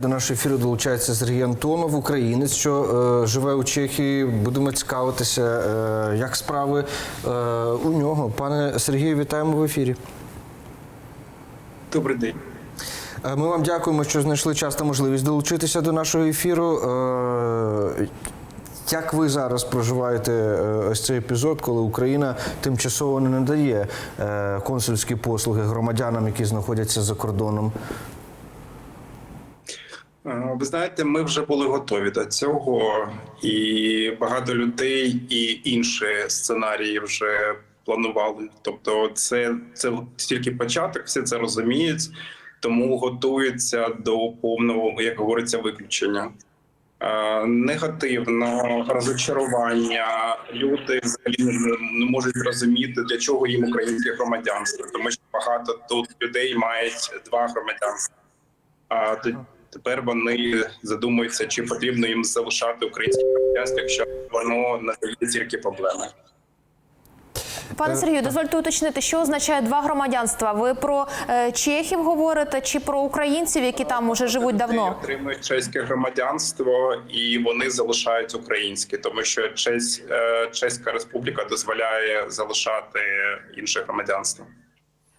До нашого ефіру долучається Сергій Антонов, українець, що е, живе у Чехії. Будемо цікавитися, е, як справи е, у нього. Пане Сергію, вітаємо в ефірі. Добрий день. Е, Ми вам дякуємо, що знайшли час та можливість долучитися до нашого ефіру. Е, Як ви зараз проживаєте е, ось цей епізод, коли Україна тимчасово не надає е, консульські послуги громадянам, які знаходяться за кордоном? Ви знаєте, ми вже були готові до цього, і багато людей і інші сценарії вже планували. Тобто, це, це тільки початок, всі це розуміють, тому готуються до повного, як говориться, виключення. Негативно розочарування. Люди взагалі не, можуть зрозуміти, для чого їм українське громадянство, тому що багато тут людей мають два громадянства. А тепер вони задумуються, чи потрібно їм залишати українське громадянство, якщо воно надає тільки проблеми. Пане Сергію, дозвольте уточнити, що означає два громадянства. Ви про е, чехів говорите чи про українців, які там уже живуть давно? отримують чеське громадянство і вони залишають українське, тому що честь, е, Чеська Республіка дозволяє залишати інше громадянство.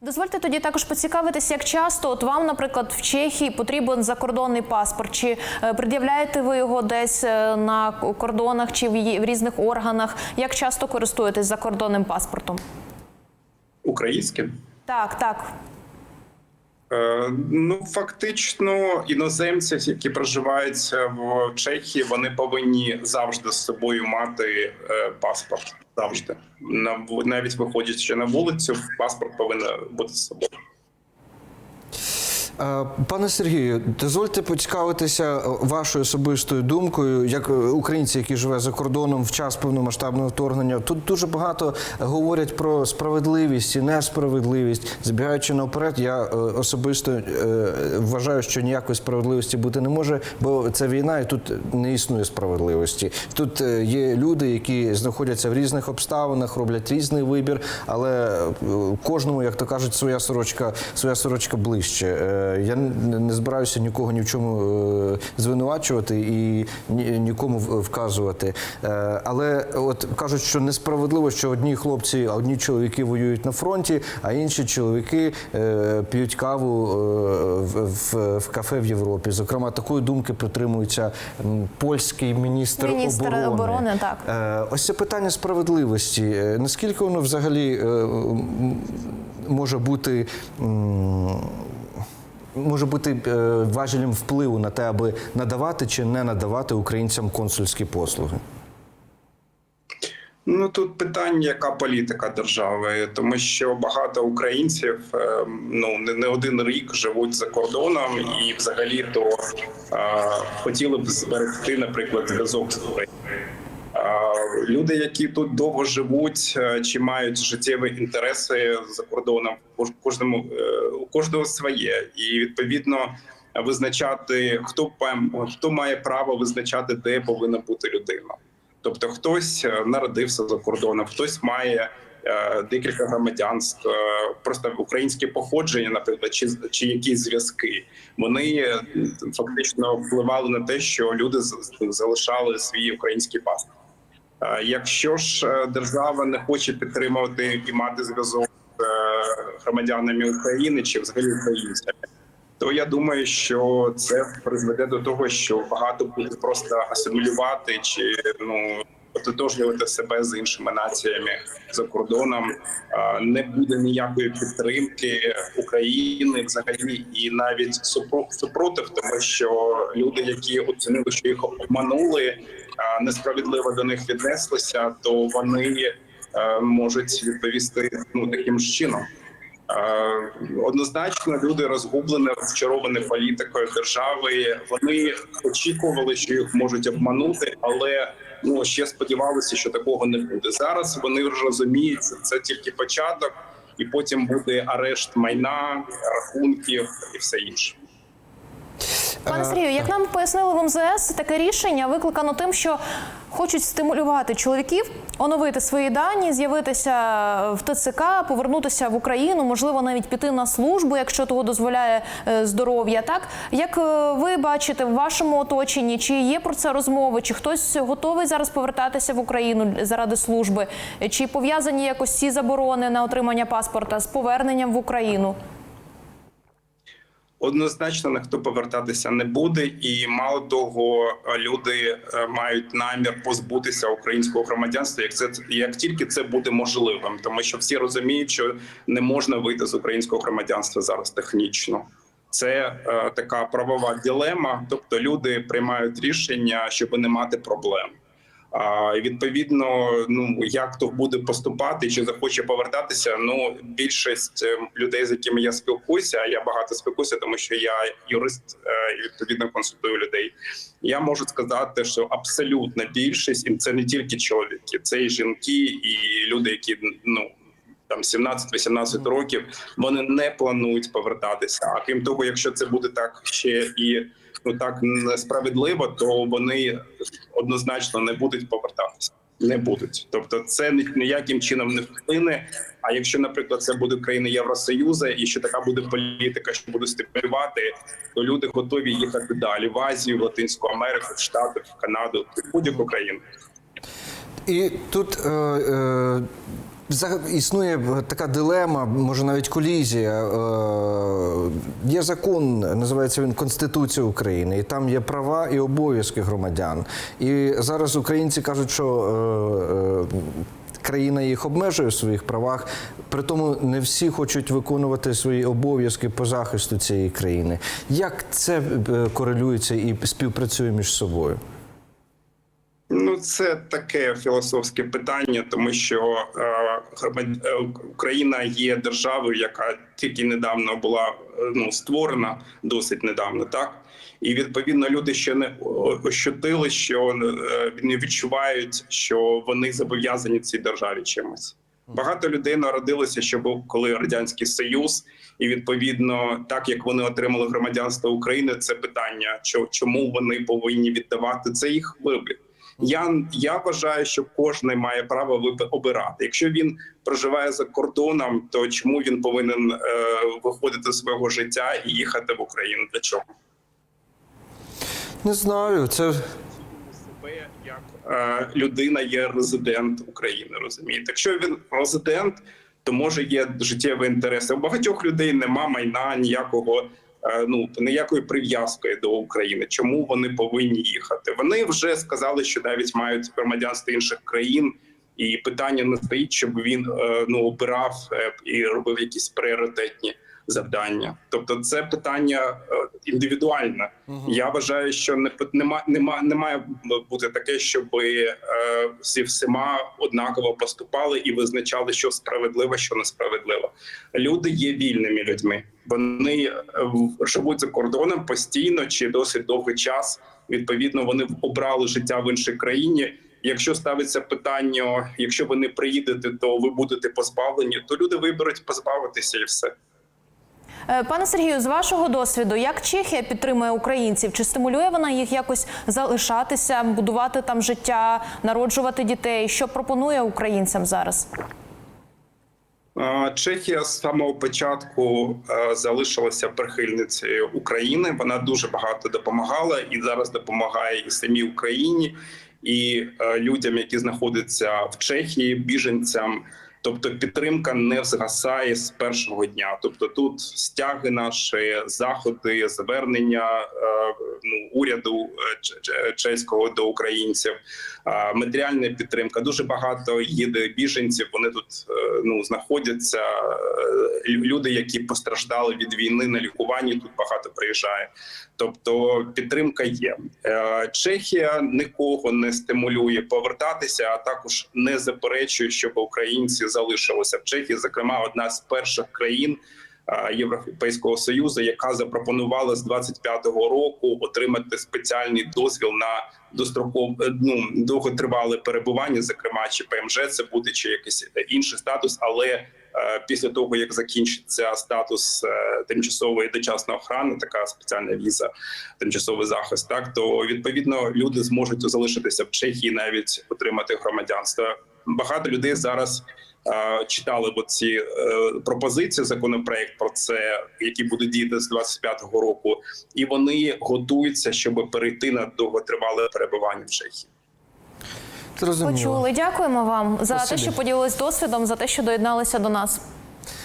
Дозвольте тоді також поцікавитися, як часто от вам, наприклад, в Чехії потрібен закордонний паспорт. Чи е, пред'являєте ви його десь е, на кордонах чи в різних органах? Як часто користуєтесь закордонним паспортом? Українським? Так, так. Е, Ну фактично, іноземці, які проживають в Чехії, вони повинні завжди з собою мати е, паспорт. Завжди На- навіть виходячи на вулицю, паспорт повинен бути з собою. Е, Пане Сергію, дозвольте поцікавитися вашою особистою думкою, як українці, які живе за кордоном в час повномасштабного вторгнення. Тут дуже багато говорять про справедливість і несправедливість. Збігаючи наперед, я е, особисто е, вважаю, що ніякої справедливості бути не може, бо це війна, і тут не існує справедливості. Тут е, є люди, які знаходяться в різних обставинах, роблять різний вибір, але е, кожному, як то кажуть, своя сорочка, своя сорочка ближче. Я не збираюся нікого ні в чому е, звинувачувати і нікому вказувати. Е, Але от кажуть, що несправедливо, що одні хлопці, а одні чоловіки воюють на фронті, а інші чоловіки е, п'ють каву в, кафе в Європі. Зокрема, такої думки притримується польський міністр, Міністр оборони. оборони, так. Ось це питання справедливості. Наскільки воно взагалі може бути. Може бути е, важелем впливу на те, аби надавати чи не надавати українцям консульські послуги. Ну тут питання, яка політика держави, тому що багато українців е, ну не, не один рік живуть за кордоном і взагалі то е, хотіли б зберегти, наприклад, зв'язок з Україною. Люди, які тут довго живуть е, чи мають життєві інтереси за кордоном, кож- кожному е, у кожного своє, і відповідно визначати хто хто має право визначати, де повинна бути людина. Тобто, хтось е, народився за кордоном, хтось має декілька громадянств, просто українське походження, наприклад, чи чи якісь зв'язки. Вони фактично впливали на те, що люди залишали свій український паспорт. Е, Якщо ж е, держава не хоче підтримувати і мати зв'язок з е, громадянами України чи взагалі українцями, то я думаю, що це призведе до того, що багато буде просто асимілювати чи ну ототожнювати себе з іншими націями за кордоном. Не буде ніякої підтримки України взагалі, і навіть супро- супротив, тому що люди, які оцінили, що їх обманули, несправедливо до них віднеслися, то вони е, можуть відповісти ну таким ж чином. Е, Однозначно, люди розгублені, вчаровані політикою держави. Вони очікували, що їх можуть обманути, але ну ще сподівалися, що такого не буде. Зараз вони вже розуміють, що це тільки початок, і потім буде арешт майна, рахунків і все інше. Пане Сергію, як нам пояснили в МЗС, таке рішення викликано тим, що хочуть стимулювати чоловіків, оновити свої дані, з'явитися в ТЦК, повернутися в Україну, можливо, навіть піти на службу, якщо того дозволяє е, здоров'я. Так як е, ви бачите в вашому оточенні, чи є про це розмови, чи хтось готовий зараз повертатися в Україну заради служби, чи пов'язані якось ці заборони на отримання паспорта з поверненням в Україну? Однозначно ніхто повертатися не буде, і мало того, люди е, мають намір позбутися українського громадянства, як це як тільки це буде можливим, тому що всі розуміють, що не можна вийти з українського громадянства зараз технічно. Це е, така правова дилема. Тобто люди приймають рішення, щоб не мати проблем. А відповідно, ну як хто буде поступати, чи захоче повертатися. Ну більшість е, людей, з якими я спілкуюся, я багато спілкуюся, тому що я юрист е, і відповідно консультую людей. Я можу сказати, що абсолютна більшість, і це не тільки чоловіки, це і жінки, і люди, які ну. Там 17-18 років вони не планують повертатися. А крім того, якщо це буде так ще і ну так несправедливо, то вони однозначно не будуть повертатися. Не будуть, тобто це ніяким чином не вплине. А якщо, наприклад, це буде країна Євросоюзу, і що така буде політика, що буде стимулювати, то люди готові їхати далі в Азію, в Латинську Америку, в Штати, в Канаду, в будь-яку країну. І тут е, е, існує така дилема, може навіть колізія. Е, є закон, називається він Конституція України, і там є права і обов'язки громадян. І зараз українці кажуть, що. Е, е, Країна їх обмежує в своїх правах, при тому не всі хочуть виконувати свої обов'язки по захисту цієї країни. Як це е, корелюється і співпрацює між собою? Ну, це таке філософське питання, тому що е, е, Україна є державою, яка тільки недавно була е, ну створена досить недавно, так і відповідно люди ще не ощутили, що не відчувають, що вони зобов'язані цій державі чимось. Багато людей народилося, ще був коли радянський союз, і відповідно, так як вони отримали громадянство України, це питання, чому вони повинні віддавати це їх вибір. Я, я вважаю, що кожен має право обирати. Якщо він проживає за кордоном, то чому він повинен е, виходити з свого життя і їхати в Україну? Для чого? Не знаю. Це себе як е, людина є резидент України. Розумієте, якщо він резидент, то може є життєві інтереси. У багатьох людей нема майна ніякого. Е, Ну ніякої прив'язки до України. Чому вони повинні їхати? Вони вже сказали, що навіть мають громадянство інших країн, і питання не стоїть, щоб він е, ну обирав е, і робив якісь пріоритетні завдання. Тобто, це питання е, індивідуальне. Я вважаю, що не нема, нема, не має бути таке, щоб е, всі всіма однаково поступали і визначали, що справедливо, що несправедливо. Люди є вільними людьми. Вони е, живуть за кордоном постійно чи досить довгий час. Відповідно, вони обрали життя в іншій країні. Якщо ставиться питання, якщо ви не приїдете, то ви будете позбавлені, то люди виберуть позбавитися і все. Е, Пане Сергію, з вашого досвіду, як Чехія підтримує українців? Чи стимулює вона їх якось залишатися, будувати там життя, народжувати дітей? Що пропонує українцям зараз? Чехія з самого початку е, залишилася прихильницею України. Вона дуже багато допомагала і зараз допомагає і самій Україні, і е, людям, які знаходяться в Чехії, біженцям. Тобто підтримка не згасає з першого дня. Тобто, тут стяги наші заходи, звернення е, ну уряду е, чеського до українців, е, матеріальна підтримка. Дуже багато їде біженців. Вони тут ну знаходяться. Люди, які постраждали від війни на лікуванні, тут багато приїжджає. Тобто підтримка є. Чехія нікого не стимулює повертатися, а також не заперечує, щоб українці залишилися в Чехії. Зокрема, одна з перших країн. е, Європейського союзу, яка запропонувала з 25-го року отримати спеціальний дозвіл на дострокове ну довготривале перебування, зокрема чи ПМЖ, це буде чи якийсь інший статус, але після того як закінчиться статус е, тимчасової дочасної охорони, така спеціальна віза, тимчасовий захист, так то відповідно люди зможуть залишитися в Чехії, навіть отримати громадянство. Багато людей зараз е, читали оці е, пропозиції законопроект про це, які будуть діяти з 25-го року, і вони готуються, щоб перейти на довготривале перебування в Чехії. Зрозуміло. Почули. Дякуємо вам за Спасибі. те, що поділились досвідом, за те, що доєдналися до нас.